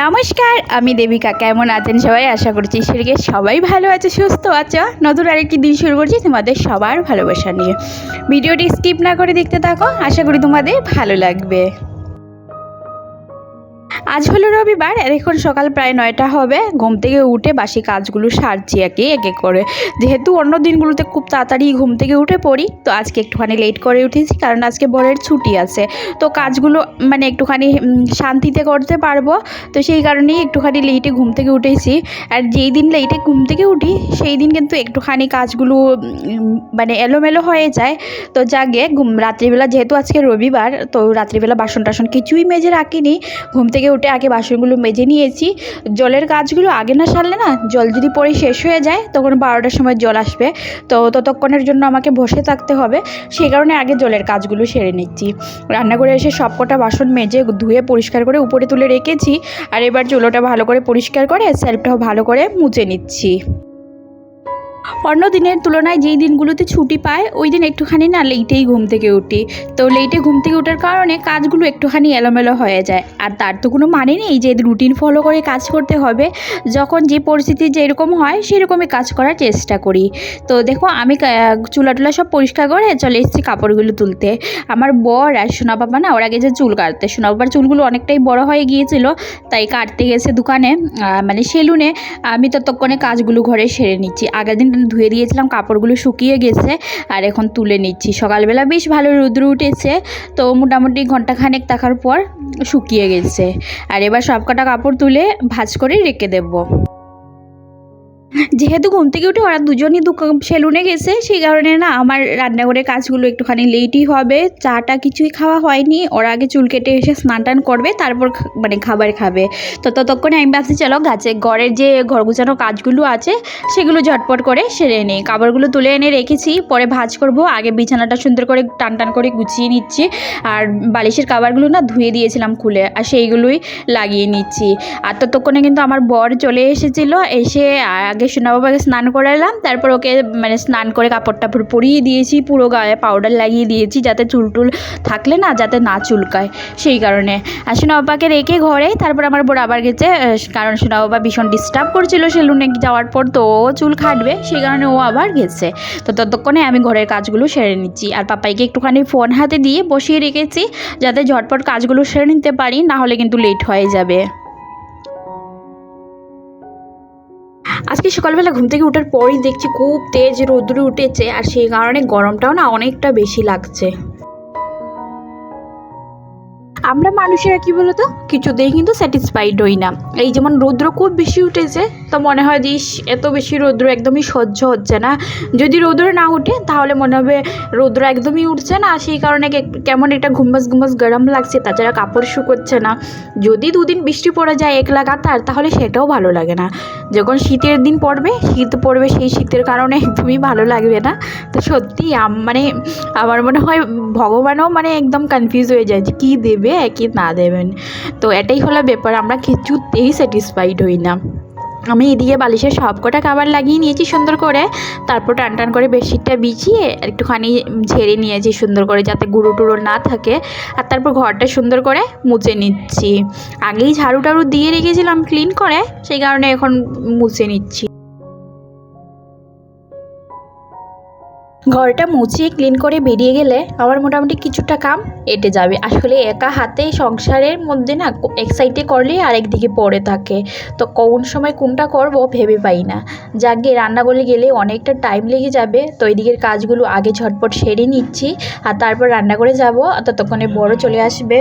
নমস্কার, আমি দেবিকা। কেমন আছেন সবাই? আশা করছি সেদিকে সবাই ভালো আছে, সুস্থ আছো। নতুন আরেকটি দিন শুরু করছি তোমাদের সবার ভালোবাসা নিয়ে। ভিডিওটি স্কিপ না করে দেখতে থাকো, আশা করি তোমাদের ভালো লাগবে। আজ হলো রবিবার, এখন সকাল প্রায় নয়টা হবে। ঘুম থেকে উঠে বাসি কাজগুলো সারছি একে এক করে। যেহেতু অন্য দিনগুলোতে খুব তাড়াতাড়ি ঘুম থেকে উঠে পড়ি, তো আজকে একটুখানি লেট করে উঠেছি, কারণ আজকে বরের ছুটি আছে। তো কাজগুলো মানে একটুখানি শান্তিতে করতে পারব। তো সেই কারণেই একটুখানি লেটে ঘুম থেকে উঠেছি। আর যেই দিন লেটে ঘুম থেকে উঠি, সেই দিন কিন্তু একটুখানি কাজগুলো মানে এলোমেলো হয়ে যায়। তো জাগে ঘুম, রাত্রিবেলা যেহেতু আজকে রবিবার, তো রাত্রিবেলা বাসন টাসন কিছুই মেজে রাখিনি। ঘুম থেকে উঠে আগে বাসনগুলো মেজে নিয়েছি। জলের কাজগুলো আগে না সারলে না জল যদি পরে শেষ হয়ে যায়, তখন বারোটার সময় জল আসবে। তো ততক্ষণের জন্য আমাকে বসে থাকতে হবে। সেই কারণে আগে জলের কাজগুলো সেরে নিচ্ছি। রান্নাঘরে এসে সব কটা বাসন মেজে ধুয়ে পরিষ্কার করে উপরে তুলে রেখেছি। আর এবার চুলোটা ভালো করে পরিষ্কার করে, সেলফটাও ভালো করে মুছে নিচ্ছি। অন্য দিনের তুলনায় যেই দিনগুলোতে ছুটি পায়, ওই দিন একটুখানি না লেটেই ঘুম থেকে উঠি। তো লেটে ঘুম থেকে ওঠার কারণে কাজগুলো একটুখানি এলোমেলো হয়ে যায়। আর তার তো কোনো মানে নেই যে রুটিন ফলো করে কাজ করতে হবে। যখন যে পরিস্থিতি যেরকম হয়, সেরকমই কাজ করার চেষ্টা করি। তো দেখো, আমি চুলা টুলা সব পরিষ্কার করে চলে এসেছি কাপড়গুলো তুলতে। আমার বর আর সোনা বাবা না, ওরা গেছে চুল কাটতে। সোনা বাবার চুলগুলো অনেকটাই বড় হয়ে গিয়েছিল, তাই কাটতে গেছে দোকানে মানে সেলুনে। আমি ততক্ষণে কাজগুলো ঘরে সেরে নিচ্ছি। আগের দিন ধুয়ে দিয়েছিলাম, কাপড়গুলো শুকিয়ে গেছে আর এখন তুলে নিচ্ছি। সকালবেলা বেশ ভালো রুদ্র উঠেছে, তো মোটামুটি ঘন্টাখানেক থাকার পর শুকিয়ে গেছে। আর এবার সব কটা কাপড় তুলে ভাজ করে রেখে দেবো। যেহেতু ঘুম থেকে উঠে ওরা দুজনই সেলুনে গেছে, সেই কারণে না আমার রান্নাঘরের কাজগুলো একটুখানি লেটই হবে। চাটা কিছুই খাওয়া হয়নি, ওরা আগে চুল কেটে এসে স্নান টান করবে, তারপর মানে খাবার খাবে। তো ততক্ষণে আমি ভাবছি, চলো গাছে ঘরের যে ঘর গুছানো কাজগুলো আছে, সেগুলো ঝটপট করে সেরে নিই। কাপড়গুলো তুলে এনে রেখেছি, পরে ভাজ করব, আগে বিছানাটা সুন্দর করে টান টান করে গুছিয়ে নিচ্ছি। আর বালিশের কাবারগুলো না ধুয়ে দিয়েছিলাম খুলে, আর সেইগুলোই লাগিয়ে নিচ্ছি। আর ততক্ষণে কিন্তু আমার বর চলে এসেছিল, এসে আগে সোনা বাবাকে স্নান করালাম, তারপর ওকে মানে স্নান করে কাপড় টাপড় পরিয়ে দিয়েছি, পুরো গায়ে পাউডার লাগিয়ে দিয়েছি যাতে চুল টুল থাকলে না যাতে না চুলকায়, সেই কারণে। আর সোনা বাবাকে রেখে ঘরে, তারপর আমার বর আবার গেছে কারণ সোনা বাবা ভীষণ ডিস্টার্ব করছিল সেলুনে যাওয়ার পর, তো ও চুল খাটবে, সেই কারণে ও আবার গেছে। তো ততক্ষণে আমি ঘরের কাজগুলো সেরে নিচ্ছি। আর পাপাইকে একটুখানি ফোন হাতে দিয়ে বসিয়ে রেখেছি, যাতে ঝটপট কাজগুলো সেরে নিতে পারি, না হলে কিন্তু লেট হয়ে যাবে। আজকে সকালবেলা ঘুম থেকে ওঠার পরই দেখছি খুব তেজ রোদ্রে উঠেছে আর সেই কারণে গরমটাও না অনেকটা বেশি লাগছে। আমরা মানুষেরা কি বলতো? কিছুতেই কিন্তু স্যাটিসফাইড হই না। এই যেমন রৌদ্র খুব বেশি উঠেছে, তো মনে হয় যে এত বেশি রৌদ্র একদমই সহ্য হচ্ছে না। যদি রৌদ্র না উঠে তাহলে মনে হবে রৌদ্র একদমই উঠছে না। সেই কারণে কেমন একটা ঘুমাস ঘুমাস গরম লাগছে, তাছাড়া কাপড় শুকোচ্ছে না। যদি দুদিন বৃষ্টি পড়ে যায় এক লাগাতার তাহলে সেটাও ভালো লাগে না। যখন শীতের দিন পড়বে, শীত পড়বে সেই শীতের কারণে একদমই ভালো লাগবে না। তো সত্যি মানে আমার মনে হয় ভগবানও মানে একদম কনফিউজ হয়ে যায় যে, কী দেবে? কি না দেবেন। তো এটাই হলো ব্যাপার, আমরা কিছুতেই স্যাটিসফাইড হই না। আমি এদিকে বালিশের সব কটা খাবার লাগিয়ে নিয়েছি সুন্দর করে, তারপর টান টান করে বেডশিটটা বিছিয়ে একটুখানি ঝেড়ে নিয়েছি সুন্দর করে যাতে গুঁড়ো টুড়ো না থাকে। আর তারপর ঘরটা সুন্দর করে মুছে নিচ্ছি। আগেই ঝাড়ু টাড়ু দিয়ে রেখেছিলাম ক্লিন করে, সেই কারণে এখন মুছে নিচ্ছি। ঘরটা মুছিয়ে ক্লিন করে বেরিয়ে গেলে আমার মোটামুটি কিছুটা কাম এটে যাবে। আসলে একা হাতে সংসারের মধ্যে না এক সাইডে করলে আরেক দিকে পড়ে থাকে। তো কোন সময় কোনটা করব ভেবে পাই না। যাকে রান্না করলে গেলে অনেকটা টাইম লেগে যাবে, তো এই দিকের কাজগুলো আগে ঝটপট সেরে নিচ্ছি আর তারপর রান্না করে যাব ততক্ষণে বড় চলে আসবে।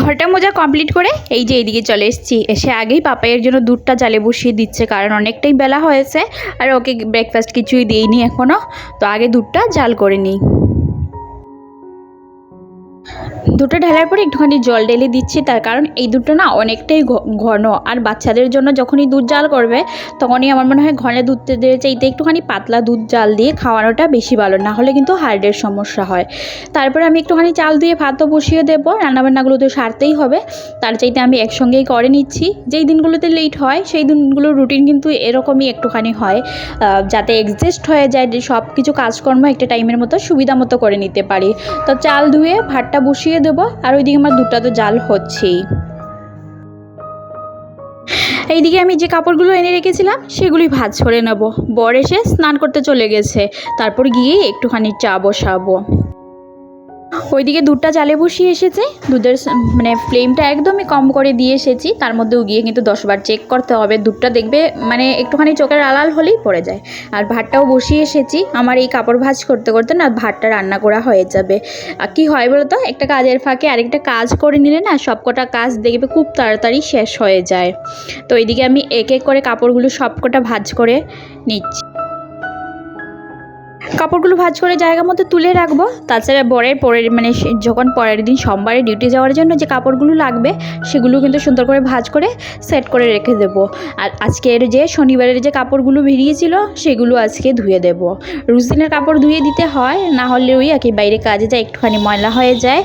ঘরটা মোজা কমপ্লিট করে এই যে এইদিকে চলে এসেছি। এসে আগেই পাপাইয়ের জন্য দুধটা জালে বসিয়ে দিচ্ছে, কারণ অনেকটাই বেলা হয়েছে, আর ওকে ব্রেকফাস্ট কিছুই দিইনি এখনও তো আগে দুধটা জাল করে নিই। দুটো ঢালার পরে একটুখানি জল ঢেলে দিচ্ছি, তার কারণ এই দুটো না অনেকটাই ঘন। আর বাচ্চাদের জন্য যখনই দুধ জাল করবে, তখনই আমার মনে হয় ঘনে দুধ চাইতে একটুখানি পাতলা দুধ জাল দিয়ে খাওয়ানোটা বেশি ভালো, না হলে কিন্তু হার্টের সমস্যা হয়। তারপরে আমি একটুখানি চাল দিয়ে ভাতও বসিয়ে দেবো, রান্নাবান্নাগুলো তো সারতেই হবে, তার চাইতে আমি একসঙ্গেই করে নিচ্ছি। যেই দিনগুলোতে লেট হয়, সেই দিনগুলোর রুটিন কিন্তু এরকমই একটুখানি হয় যাতে এক্সিস্ট হয়ে যায় সব কিছু কাজকর্ম একটা টাইমের মতো সুবিধা মতো করে নিতে পারি। তো চাল ধুয়ে, ভাতটা বসিয়ে দিয়ে দেবো আর ওইদিকে আমার দুটা তো জাল হচ্ছেই। এইদিকে আমি যে কাপড়গুলো এনে রেখেছিলাম সেগুলি ভাজ করে নেব। বর এসে স্নান করতে চলে গেছে। তারপর গিয়ে একটুখানি চা বসাবো। ওইদিকে দুধটা চালে বসিয়ে এসেছে। দুধের মানে ফ্লেমটা একদমই কম করে দিয়ে এসেছি। তার মধ্যেও গিয়ে কিন্তু দশবার চেক করতে হবে। দুধটা দেখবে মানে একটুখানি চোখের আলাল হলেই পড়ে যায়। আর ভাতটাও বসিয়ে এসেছি। আমার এই কাপড় ভাঁজ করতে করতে না ভাতটা রান্না করা হয়ে যাবে। আর কী হয় বলো তো? একটা কাজের ফাঁকে আরেকটা কাজ করে নিলে না সবকটা কাজ দেখবে খুব তাড়াতাড়ি শেষ হয়ে যায়। তো এইদিকে আমি এক এক করে কাপড়গুলো সবকটা ভাঁজ করে নিচ্ছি। কাপড়গুলো ভাঁজ করে জায়গা মতো তুলে রাখব। তাছাড়া বরের পরের মানে যখন পরের দিন সোমবারে ডিউটি যাওয়ার জন্য যে কাপড়গুলো লাগবে, সেগুলো কিন্তু সুন্দর করে ভাঁজ করে সেট করে রেখে দেবো। আর আজকের যে শনিবারের যে কাপড়গুলো বেরিয়েছিল, সেগুলো আজকে ধুয়ে দেব। রোজ দিনের কাপড় ধুয়ে দিতে হয়, না হলে ওই আর বাইরে কাজে যায়, একটুখানি ময়লা হয়ে যায়।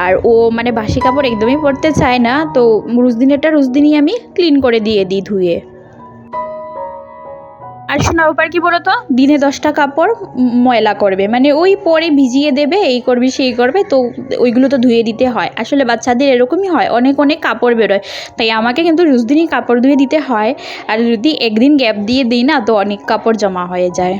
আর ও মানে বাসি কাপড় একদমই পরতে চায় না, তো রোজ দিনেরটা রোজ দিনই আমি ক্লিন করে দিয়ে দিই ধুয়ে। আর শোনা ব্যাপার কি তো দিনে দশটা কাপড় ময়লা করবে। মানে ওই পরে ভিজিয়ে দেবে, এই করবে, সেই করবে, তো ওইগুলো তো ধুয়ে দিতে হয়। আসলে বাচ্চাদের এরকমই হয়, অনেক অনেক কাপড় বেরোয়। তাই আমাকে কিন্তু রোজদিনই কাপড় ধুয়ে দিতে হয়। আর যদি একদিন গ্যাপ দিয়ে দিই না, তো অনেক কাপড় জমা হয়ে যায়।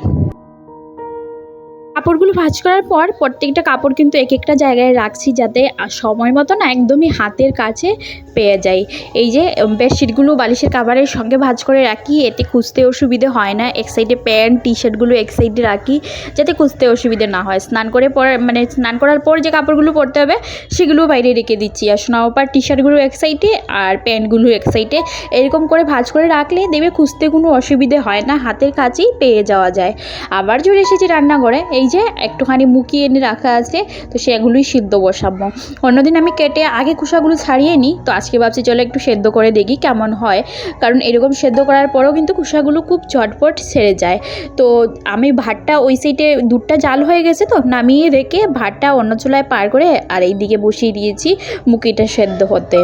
কাপড়গুলো ভাঁজ করার পর প্রত্যেকটা কাপড় কিন্তু এক একটা জায়গায় রাখছি যাতে সময় মতো না একদমই হাতের কাছে পেয়ে যাই। এই যে বেডশিটগুলো বালিশের কাভারের সঙ্গে ভাঁজ করে রাখি, এতে খুঁজতে অসুবিধে হয় না। এক সাইডে প্যান্ট টি শার্টগুলো এক সাইডে রাখি, যাতে খুঁজতে অসুবিধে না হয়। স্নান করে পর মানে স্নান করার পর যে কাপড়গুলো পরতে হবে, সেগুলো বাইরে রেখে দিচ্ছি। আর সোনাওপার টি শার্টগুলো এক সাইডে আর প্যান্টগুলো এক সাইডে। এরকম করে ভাঁজ করে রাখলে দেবে খুঁজতে কোনো অসুবিধে হয় না, হাতের কাছেই পেয়ে যাওয়া যায়। আবার চলে এসেছি রান্নাঘরে। এই যে একটুখানি মুখিয়ে এনে রাখা আছে, তো সেগুলোই সিদ্ধ বসাবো। অন্যদিন আমি কেটে আগে খোসাগুলো ছাড়িয়ে নিই, তো আজকে ভাবছি চলো একটু সেদ্ধ করে দেখি কেমন হয়। কারণ এরকম সেদ্ধ করার পরেও কিন্তু খোসাগুলো খুব চটপট ছেড়ে যায়। তো আমি ভাতটা ওই সাইডে দুধটা জাল হয়ে গেছে তো, নামিয়ে রেখে ভাতটা অন্য চুলায় পার করে আর এই দিকে বসিয়ে দিয়েছি মুখিটা সেদ্ধ হতে।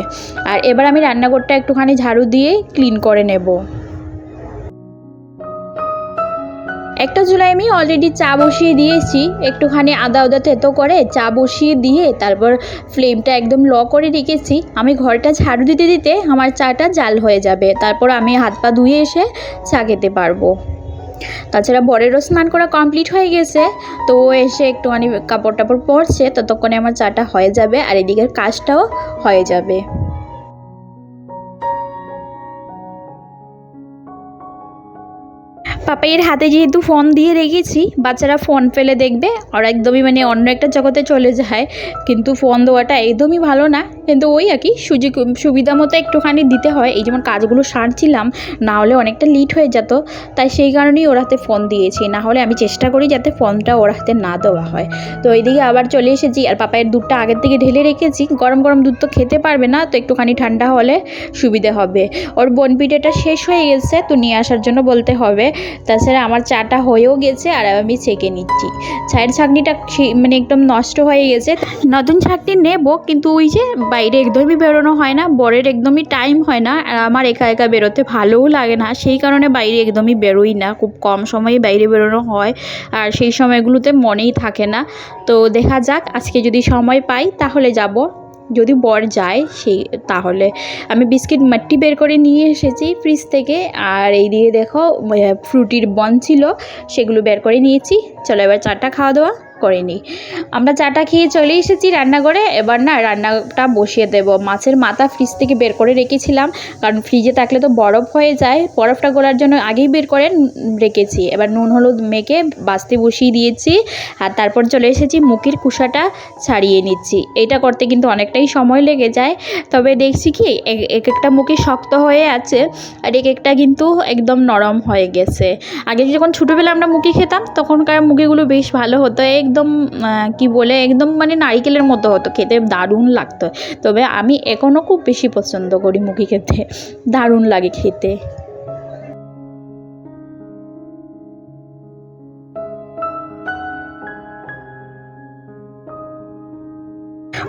আর এবার আমি রান্নাঘরটা একটুখানি ঝাড়ু দিয়ে ক্লিন করে নেব। একটা চুলায় আমি অলরেডি চা বসিয়ে দিয়েছি। একটুখানি আদা আদা থেতো করে চা বসিয়ে দিয়ে তারপর ফ্লেমটা একদম ল করে রেখেছি। আমি ঘরটা ঝাড়ু দিতে দিতে আমার চাটা জাল হয়ে যাবে। তারপর আমি হাত পা ধুয়ে এসে চা খেতে পারব। তাছাড়া বরেরও স্নান করা কমপ্লিট হয়ে গেছে। তো ও এসে একটুখানি কাপড় টাপড় পরছে, ততক্ষণে আমার চাটা হয়ে যাবে আর এদিকের কাজটাও হয়ে যাবে। পাপাইয়ের হাতে যেহেতু ফোন দিয়ে রেখেছি, বাচ্চারা ফোন ফেলে দেখবে। আর একদমই মানে অন্য একটা জগতে চলে যায়, কিন্তু ফোন দেওয়াটা একদমই ভালো না। কিন্তু ওই আর কি সুযোগ, সুবিধা মতো একটুখানি দিতে হয়। এই যেমন কাজগুলো সারছিলাম, না হলে অনেকটা লিট হয়ে যেত। তাই সেই কারণেই ওর হাতে ফোন দিয়েছি। না হলে আমি চেষ্টা করি যাতে ফোনটা ওর হাতে না দেওয়া হয়। তো এইদিকে আবার চলে এসেছি। আর পাপায়ের দুধটা আগের থেকে ঢেলে রেখেছি। গরম গরম দুধ তো খেতে পারবে না, তো একটুখানি ঠান্ডা হলে সুবিধে হবে। ওর বনপিঠেটা শেষ হয়ে গেছে, তো নিয়ে আসার জন্য বলতে হবে। তাছাড়া আমার চাটা হয়েও গেছে, আর আমি ছেঁকে নিচ্ছি। চায়ের ছাঁকনিটা মানে একদম নষ্ট হয়ে গেছে। নতুন ছাঁকনি নেব, কিন্তু ওই যে বাইরে একদমই বেরোনো হয় না, বরের একদমই টাইম হয় না, আর আমার একা একা বেরোতে ভালোও লাগে না, সেই কারণে বাইরে একদমই বেরোই না, খুব কম সময়ে বাইরে বেরোনো হয়, আর সেই সময়গুলোতে মনেই থাকে না, তো দেখা যাক, আজকে যদি সময় পাই তাহলে যাব, যদি বর যায় সেই তাহলে, আমি বিস্কিট মাট্টি বের করে নিয়ে এসেছি ফ্রিজ থেকে, আর এই দিকে দেখো ফ্রুটির বন ছিল, সেগুলো বের করে নিয়েছি, চলো এবার চাটা খাওয়া দাওয়া করে নিই আমরা চাটা খেয়ে চলে এসেছি রান্নাঘরে। এবার না রান্নাটা বসিয়ে দেব। মাছের মাথা ফ্রিজ থেকে বের করে রেখেছিলাম। কারণ ফ্রিজে থাকলে তো বরফ হয়ে যায়। বরফটা গলার জন্য আগেই বের করে রেখেছি। এবার নুন, হলুদ মেখে বাস্তে বসিয়ে দিয়েছি। আর তারপর চলে এসেছি মুখের কুসাটা ছাড়িয়ে নিচ্ছি। এটা করতে কিন্তু অনেকটাই সময় লেগে যায়। তবে দেখছি কি এক- এক একটা মুখে শক্ত হয়ে আছে। আর এক একটা কিন্তু একদম নরম হয়ে গেছে। আগে যখন ছোটোবেলা আমরা মুখি খেতাম, তখনকার মুখিগুলো বেশ ভালো হতো। একদম কি বলে, একদম মানে নারিকেলের মতো হতো, খেতে দারুণ লাগতো। তবে আমি এখনও খুব বেশি পছন্দ করি মুখি খেতে, দারুণ লাগে খেতে।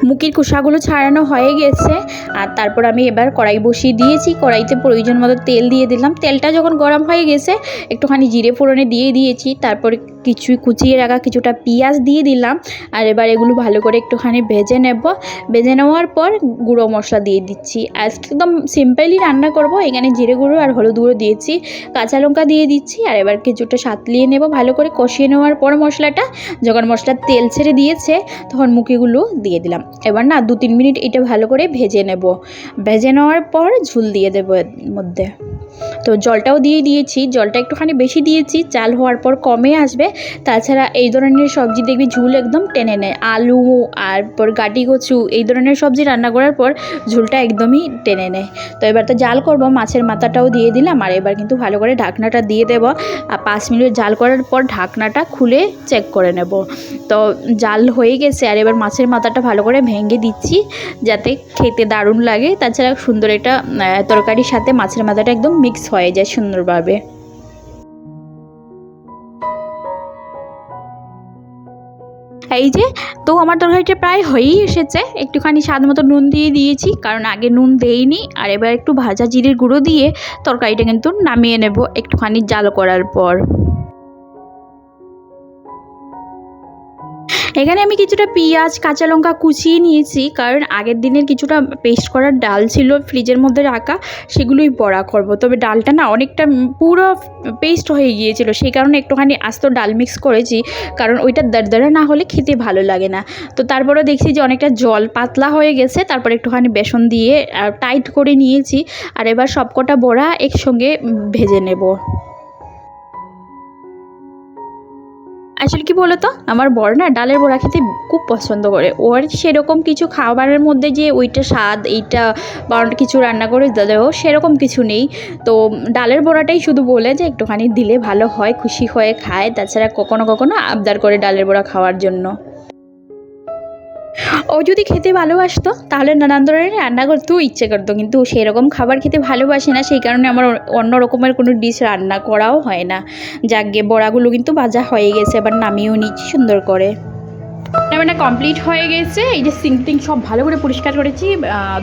মুখির কুসাগুলো ছাড়ানো হয়ে গেছে, আর তারপর আমি এবার কড়াই বসিয়ে দিয়েছি, কড়াইতে প্রয়োজন মতো তেল দিয়ে দিলাম। তেলটা যখন গরম হয়ে গেছে, একটুখানি জিরে ফোড়নে দিয়ে দিয়েছি, তারপর কিছু কুচিয়ে রাখা, কিছুটা পেঁয়াজ দিয়ে দিলাম। আর এবার এগুলো ভালো করে একটুখানি ভেজে নেব। ভেজে নেওয়ার পর গুঁড়ো মশলা দিয়ে দিচ্ছি। আজকে একদম সিম্পলি রান্না করব। এখানে জিরে গুঁড়ো আর হলুদ গুঁড়ো দিয়েছি। কাঁচা লঙ্কা দিয়ে দিচ্ছি। আর এবার কিছুটা সাতলিয়ে নেব। ভালো করে কষিয়ে নেওয়ার পর মশলাটা, যখন মশলার তেল ছেড়ে দিয়েছে, তখন মুখিগুলো দিয়ে দিলাম। এবার না দু তিন মিনিট এটা ভালো করে ভেজে নেব। ভেজে নেওয়ার পর ঝুল দিয়ে দেবো এর মধ্যে। তো জলটাও দিয়ে দিয়েছি, জলটা একটুখানি বেশি দিয়েছি, চাল হওয়ার পর কমে আসবে। তাছাড়া এই ধরনের সবজি দেখবি ঝুল একদম টেনে নেয়। আলু আর পর গাটি কচু এই ধরনের সবজি রান্না করার পর ঝুলটা একদমই টেনে নেয়। তো এবার তো জাল করব, মাছের মাথাটাও দিয়ে দিলাম আর এবার কিন্তু ভালো করে ঢাকনাটা দিয়ে দেবো। আর পাঁচ মিনিট জাল করার পর ঢাকনাটা খুলে চেক করে নেব। তো জাল হয়ে গেছে আর এবার মাছের মাথাটা ভালো করে ভেঙে দিচ্ছি যাতে খেতে দারুণ লাগে। তাছাড়া সুন্দর একটা তরকারির সাথে মাছের মাথাটা একদম মিক্স হয়ে যায় সুন্দরভাবে। এই যে, তো আমার তরকারিটা প্রায় হয়েই এসেছে। একটুখানি স্বাদ মতো নুন দিয়ে দিয়েছি, কারণ আগে নুন দেইনি, আর এবার একটু ভাজা জিরের গুঁড়ো দিয়ে তরকারিটা কিন্তু নামিয়ে নেব একটুখানি জাল করার পর। এখানে আমি কিছুটা পেঁয়াজ, কাঁচা লঙ্কা কুচিয়ে নিয়েছি, কারণ আগের দিনের কিছুটা পেস্ট করার ডাল ছিল ফ্রিজের মধ্যে রাখা, সেগুলোই বড়া করব। তবে ডালটা না অনেকটা পুরো পেস্ট হয়ে গিয়েছিল, সেই কারণে একটুখানি আস্ত ডাল মিক্স করেছি, কারণ ওইটা দরদরা না হলে খেতে ভালো লাগে না। তো তারপরে দেখছি যে অনেকটা জল পাতলা হয়ে গেছে, তারপর একটুখানি বেসন দিয়ে টাইট করে নিয়েছি, আর এবার সবকটা বড়া একসঙ্গে ভেজে নেব। আসলে কি বলতো? আমার বর না ডালের বড়া খেতে খুব পছন্দ করে। ওর সেরকম কিছু খাবারের মধ্যে যে ওইটা স্বাদ, এইটা বা কিছু রান্না করে দেবো সেরকম কিছু নেই। তো ডালের বড়াটাই শুধু বলে যে একটুখানি দিলে ভালো হয়, খুশি হয়ে খায়। তাছাড়া কখনো কখনো আবদার করে ডালের বড়া খাওয়ার জন্য। ও যদি খেতে ভালোবাসতো, তাহলে নানান ধরনের রান্না করতেও ইচ্ছে করতো, কিন্তু সেরকম খাবার খেতে ভালোবাসে না, সেই কারণে আমার অন্য রকমের কোনো ডিশ রান্না করাও হয় না। যাকে বড়াগুলো কিন্তু ভাজা হয়ে গেছে আবার নামিয়েও নিচ্ছি সুন্দর করে। রান্নাবান্না কমপ্লিট হয়ে গেছে। এই যে সিঙ্ক টিঙ্ক সব ভালো করে পরিষ্কার করেছি।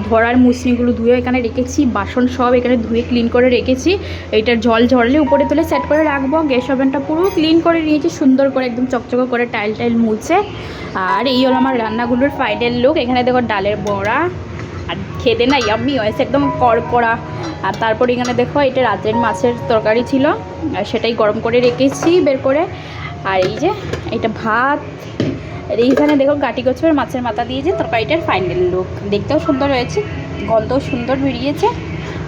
ধরার মুসলিগুলো ধুয়ে এখানে রেখেছি। বাসন সব এখানে ধুয়ে ক্লিন করে রেখেছি। এইটার জল ঝরলে উপরে তুলে সেট করে রাখব। গ্যাস ওভেনটা পুরো ক্লিন করে নিয়েছি। সুন্দর করে একদম চকচকে করে টাইল টাইল মুছে। আর এই হলো আমার রান্নাগুলোর ফাইনাল লুক এখানে দেখো ডালের বড়া। আর খেতে না ইয়াম্মি হয়েছে একদম কড়কড়া। আর তারপর এখানে দেখো, এটা রাত্রের মাছের তরকারি ছিল। আর সেটাই গরম করে রেখেছি বের করে। আর এই যে, এটা ভাত। এইখানে দেখো গাটি কচুর মাছের মাথা দিয়েছে তরকারিটার ফাইনাল লুক দেখতেও সুন্দর হয়েছে, গন্ধও সুন্দর বেরিয়েছে,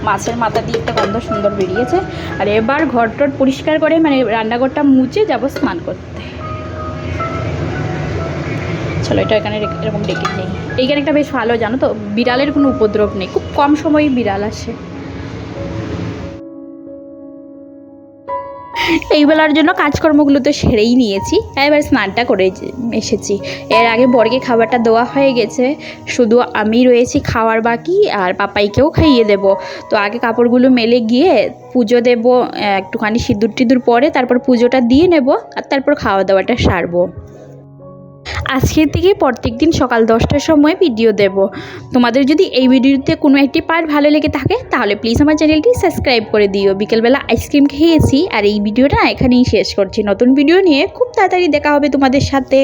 মাছের মাথা দিয়ে একটা গন্ধ সুন্দর বেরিয়েছে। আর এবার ঘর টর পরিষ্কার করে মানে রান্নাঘরটা মুছে যাব স্নান করতে। চলো এটা এখানে এরকম ডেকে নেই। এইখানে একটা বেশ ভালো, জানো তো, বিড়ালের কোনো উপদ্রব নেই। খুব কম সময়ই বিড়াল আসে। এই বেলার জন্য কাজকর্মগুলো তো সেরেই নিয়েছি, এবার স্নানটা করে এসেছি। এর আগে বরকে খাবারটা দেওয়া হয়ে গেছে, শুধু আমি রয়েছি খাওয়ার বাকি আর পাপাইকেও খাইয়ে দেব। তো আগে কাপড়গুলো মেলে গিয়ে পুজো দেব, একটুখানি সিঁদুর টিঁদুর পরে তারপর পুজোটা দিয়ে নেব আর তারপর খাওয়া দাওয়াটা সারবো। আজকের থেকে প্রত্যেক দিন সকাল দশটার সময় ভিডিও দেব। তোমাদের যদি এই ভিডিওতে কোনো একটি পার্ট ভালো লেগে থাকে, তাহলে প্লিজ আমার চ্যানেলটি সাবস্ক্রাইব করে দিও। বিকেলবেলা আইসক্রিম খেয়েছি আর এই ভিডিওটা এখানেই শেষ করছি। নতুন ভিডিও নিয়ে খুব তাড়াতাড়ি দেখা হবে তোমাদের সাথে।